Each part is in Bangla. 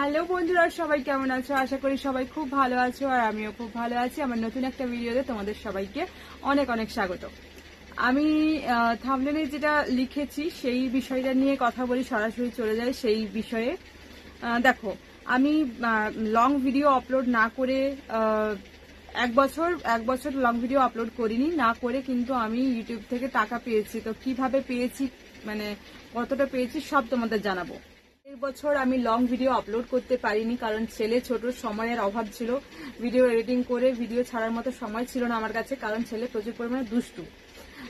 হ্যালো বন্ধুরা, সবাই কেমন আছো? আশা করি সবাই খুব ভালো আছো আর আমিও খুব ভালো আছি। আমার নতুন একটা ভিডিওতে তোমাদের সবাইকে অনেক অনেক স্বাগত। আমি থামলেনে যেটা লিখেছি সেই বিষয়টা নিয়ে কথা বলি, সরাসরি চলে যাই সেই বিষয়ে। দেখো, আমি লং ভিডিও আপলোড না করে এক বছর এক বছর লং ভিডিও আপলোড করিনি, না করে কিন্তু আমি ইউটিউব থেকে টাকা পেয়েছি। তো কীভাবে পেয়েছি মানে কতটা পেয়েছি সব তোমাদের জানাব। বছর আমি লং ভিডিও আপলোড করতে পারিনি, কারণ ছেলে ছোট, সময়ের অভাব ছিল। ভিডিও এডিটিং করে ভিডিও ছাড়ার মতো সময় ছিল না আমার কাছে, কারণ ছেলে প্রচুর পরিমাণে দুষ্টু।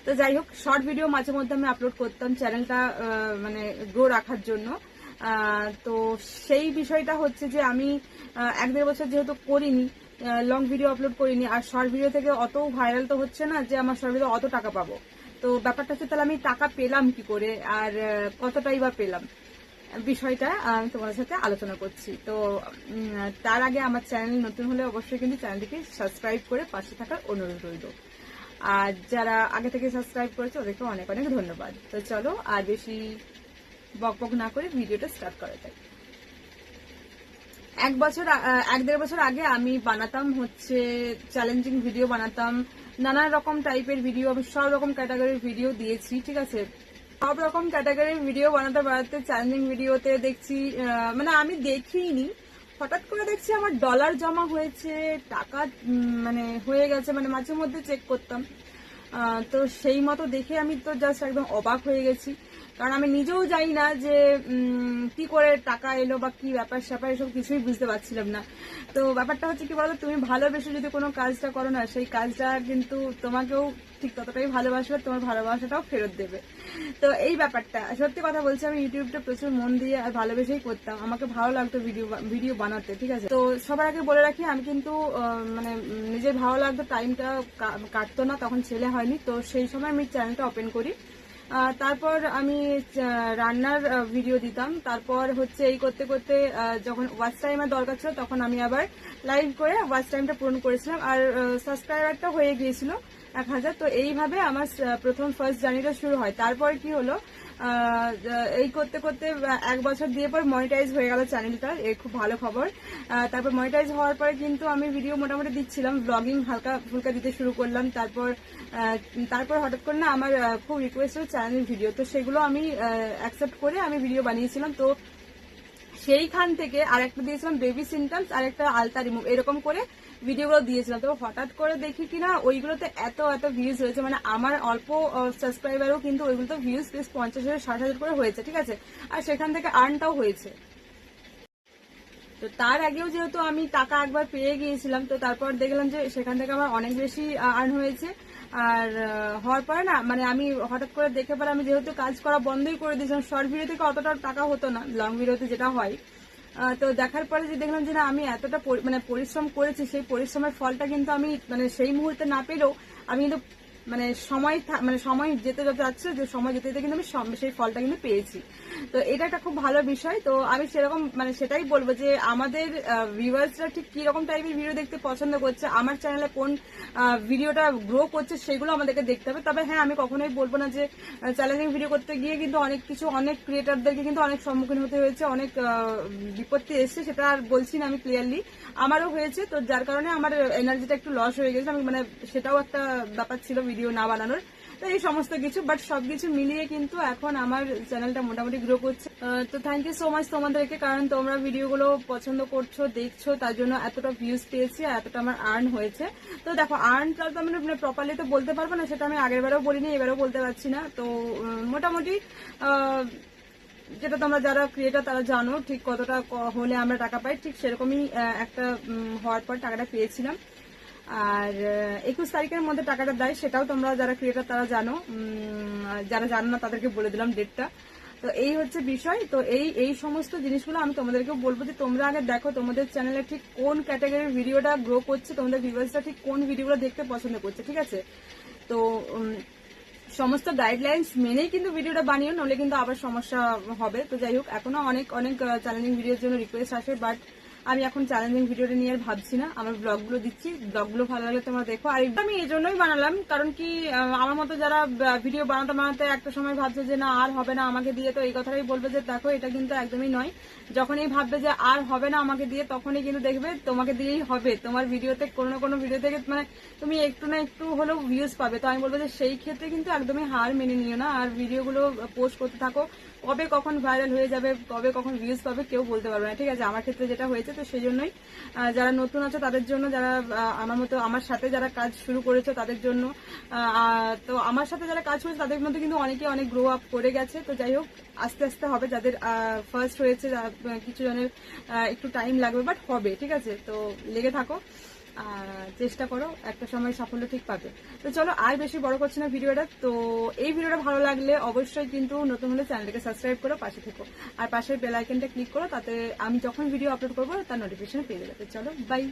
তো যাই হোক শর্ট ভিডিও মাঝে মধ্যে আমি আপলোড করতাম চ্যানেলটা মানে গ্রো রাখার জন্য। তো সেই বিষয়টা হচ্ছে যে আমি এক দেড় বছর যেহেতু করিনি লং ভিডিও আপলোড করিনি, আর শর্ট ভিডিও থেকে অত ভাইরাল তো হচ্ছে না যে আমার শর্ট ভিডিও অত টাকা পাবো। তো ব্যাপারটা হচ্ছে তাহলে আমি টাকা পেলাম কি করে, আর কতটাই বা পেলাম? বিষয়টা আমি তোমাদের সাথে আলোচনা করছি। তো তার আগে আমার চ্যানেল নতুন হলে অবশ্যই কিন্তু চ্যানেলটিকে সাবস্ক্রাইব করে পাশে থাকার অনুরোধ রইল। আর যারা আগে থেকে সাবস্ক্রাইব করেছে, ওদেরকে অনেক অনেক ধন্যবাদ। তো চলো, আর বেশি বক বক না করে ভিডিওটা স্টার্ট করা যায় এক বছর এক দেড় বছর আগে আমি বানাতাম হচ্ছে চ্যালেঞ্জিং ভিডিও বানাতাম। নানা রকম টাইপের ভিডিও আমি সব রকম ক্যাটাগরির ভিডিও দিয়েছি, ঠিক আছে? সব রকম ক্যাটাগরির ভিডিও বানাতে বানাতে চ্যালেঞ্জিং ভিডিওতে দেখছি মানে আমি দেখিনি। হঠাৎ করে দেখছি আমার ডলার জমা হয়েছে, টাকা মানে হয়ে গেছে মানে মাঝে মধ্যে চেক করতাম। তো সেই মতো দেখে আমি তো জাস্ট একদম অবাক হয়ে গেছি। কারণ আমি নিজেও জানি না যে কি করে টাকা এলো বা কি ব্যাপার স্যাপার এসব কিছুই বুঝতে পারছিলাম না। তো ব্যাপারটা হচ্ছে কি বলতো, তুমি ভালোবেসে যদি কোনো কাজটা করো না, সেই কাজটা কিন্তু তোমাকেও ঠিক ততটাই ভালোবাসবে তোমার ভালোবাসাটাও ফেরত দেবে। তো এই ব্যাপারটা, সত্যি কথা বলছি, আমি ইউটিউবটা প্রচুর মন দিয়ে আর ভালোবেসেই করতাম। আমাকে ভালো লাগতো ভিডিও ভিডিও বানাতে, ঠিক আছে? তো সবার আগে বলে রাখি, আমি কিন্তু মানে নিজের ভালো লাগতো, টাইমটা কাটতো না, তখন ছেলে হয়নি। তো সেই সময় আমি চ্যানেলটা ওপেন করি। তারপর আমি রান্নার ভিডিও দিতাম। তারপর হচ্ছে এই করতে করতে যখন ওয়াচ টাইমের দরকার ছিল, তখন আমি আবার লাইভ করে ওয়াচ টাইমটা পূরণ করেছিলাম। আর সাবস্ক্রাইবারটা হয়ে গিয়েছিল। এক হাজার। তো এইভাবে আমার প্রথম ফার্স্ট জার্নিটা শুরু হয়। তারপর কি হলো? এই করতে করতে এক বছর দিয়ে পর মনিটাইজ হয়ে গেল চ্যানেলটা এই খুব ভালো খবর। তারপর মনিটাইজ হওয়ার পরে কিন্তু আমি ভিডিও মোটামুটি দিচ্ছিলাম ব্লগিং হালকা ফুলকা দিতে শুরু করলাম। তারপর তারপর হঠাৎ করে না আমার খুব রিকোয়েস্ট হলো চ্যানেল ভিডিও তো সেগুলো আমি অ্যাকসেপ্ট করে আমি ভিডিও বানিয়েছিলাম। তো সেইখান থেকে আর একটা দিয়েছিলাম বেবি সিমটমস আর একটা আলতা রিমুভ। এরকম করে ভিডিওগুলো দিয়েছিলাম। তো হঠাৎ করে দেখি কিনা ওইগুলোতে এত এত ভিউজ হয়েছে মানে আমার অল্প সাবস্ক্রাইবারও কিন্তু ওইগুলো তো ভিউজ প্লিজ পঞ্চাশ হাজার, ষাট হাজার করে হয়েছে, ঠিক আছে? আর সেখান থেকে আর্নটাও হয়েছে। তো তার আগেও যেহেতু আমি টাকা একবার পেয়ে গিয়েছিলাম, তো তারপর দেখলাম যে সেখান থেকে আমার অনেক বেশি আর্ন হয়েছে। আর হওয়ার পরে না মানে আমি হঠাৎ করে দেখে পরে আমি যেহেতু কাজ করা বন্ধই করে দিয়েছিলাম শর্ট ভিডিও থেকে অতটা টাকা হতো না লং ভিডিওতে যেটা হয়। তো দেখার পরে যে দেখলাম যে না, আমি এতটা মানে পরিশ্রম করেছি, সেই পরিশ্রমের ফলটা কিন্তু আমি মানে সেই মুহূর্তে না পেলেও আমি কিন্তু মানে সময় মানে সময় যেতে যেতে যাচ্ছে, যে সময় যেতে যেতে কিন্তু আমি সেই ফলটা কিন্তু পেয়েছি। তো এটা একটা খুব ভালো বিষয়। তো আমি সেরকম মানে সেটাই বলব যে আমাদের ভিউয়ার্সরা ঠিক কি রকম টাইপের ভিডিও দেখতে পছন্দ করছে, আমার চ্যানেলে কোন ভিডিওটা গ্রো করছে সেগুলো আমাদেরকে দেখতে হবে। তবে হ্যাঁ আমি কখনোই বলব না যে চ্যালেঞ্জিং ভিডিও করতে গিয়ে কিন্তু অনেক কিছু, অনেক ক্রিয়েটারদেরকে কিন্তু অনেক সম্মুখীন হতে হয়েছে, অনেক বিপত্তি এসছে সেটা আর বলছি না আমি ক্লিয়ারলি আমারও হয়েছে, তো যার কারণে আমার এনার্জিটা একটু লস হয়ে গেছে। আমি মানে সেটাও একটা ব্যাপার ছিল ভিডিও না বানানোর। তো এই সমস্ত কিছু বাট সবকিছু মিলিয়ে কিন্তু এখন আমার চ্যানেলটা মোটামুটি গ্রো করছে। তো থ্যাংক ইউ সো মাচ তোমাদেরকে, কারণ তোমরা ভিডিওগুলো পছন্দ করছ, দেখছ, তার জন্য এতটা ভিউজ পেয়েছি আর এতটা আমার আর্ন হয়েছে। তো দেখো আর্নটা তো আমি প্রপারলি তো বলতে পারব না, সেটা আমি আগের বারেও বলিনি, এবারেও বলতে পারছি না। তো মোটামুটি যেটা তোমরা যারা ক্রিয়েটার তারা জানো ঠিক কতটা হলে আমরা টাকা পাই, ঠিক সেরকমই একটা হওয়ার পর টাকাটা পেয়েছিলাম। আর একুশ তারিখের মধ্যে টাকাটা দেয়, সেটাও তোমরা যারা ক্রিয়েটার তারা জানো। যারা জানো না, তাদেরকে বলে দিলাম ডেটটা তো এই হচ্ছে বিষয়। তো এই এই সমস্ত জিনিসগুলো আমি তোমাদেরকে বলব যে তোমরা আগে দেখো তোমাদের চ্যানেলে ঠিক কোন ক্যাটাগরির ভিডিওটা গ্রো করছে, তোমাদের ভিউয়ার্সরা ঠিক কোন ভিডিওগুলো দেখতে পছন্দ করছে, ঠিক আছে? তো সমস্ত গাইডলাইন্স মেনেই কিন্তু ভিডিওটা বানিও নলে কিন্তু আবার সমস্যা হবে। তো যাই হোক এখনও অনেক অনেক চ্যালেঞ্জিং ভিডিওর জন্য রিকোয়েস্ট আসে বাট আমি এখন চ্যালেঞ্জিং ভিডিওটা নিয়ে আর ভাবছি না। আমার ব্লগগুলো দিচ্ছি। ব্লগগুলো ভালো লাগলে তোমরা দেখো। আর আমি এই জন্যই বানালাম, কারণ কি আমার মতো যারা ভিডিও বানাতে বানাতে একটা সময় ভাবছে যে, না, আর হবে না আমাকে দিয়ে। তো এই কথাটাই বলবে যে, দেখো, এটা কিন্তু একদমই নয়। যখনই ভাববে যে, আর হবে না আমাকে দিয়ে, তখনই কিন্তু দেখবে, তোমাকে দিয়েই হবে। তোমার ভিডিওতে কোনো না কোনো ভিডিও থেকে মানে তুমি একটু না একটু হলেও ভিউজ পাবে। তো আমি বলব যে, সেই ক্ষেত্রে কিন্তু একদমই হার মেনে নিও না। আর ভিডিওগুলো পোস্ট করতে থাকো। কবে কখন ভাইরাল হয়ে যাবে, কবে কখন ভিউজ পাবে, কেউ বলতে পারবে না। ঠিক আছে, আমার ক্ষেত্রে যেটা হয়েছে তো সেই জন্যই যারা নতুন আছে তাদের জন্য যারা আমার মতো আমার সাথে যারা কাজ শুরু করেছে তাদের জন্য তো আমার সাথে যারা কাজ করেছে তাদের মধ্যে কিন্তু অনেকে অনেক গ্রো আপ করে গেছে। তো যাই হোক, আস্তে আস্তে হবে যাদের ফার্স্ট হয়েছে কিছু জনের একটু টাইম লাগবে বাট হবে, ঠিক আছে? তো লেগে থাকো। চেষ্টা করো, একটা সময় সাফল্য ঠিক পাবে। তো চলো, আর বেশি বড় করছি না ভিডিওটা। তো এই ভিডিওটা ভালো লাগলে অবশ্যই কিন্তু নতুন হলে চ্যানেলটাকে সাবস্ক্রাইব করো, পাশে থেকো। আর পাশের বেল আইকনটা ক্লিক করো, তাতে আমি যখন ভিডিও আপলোড করব, তার নোটিফিকেশন পেয়ে যাবে। চলো বাই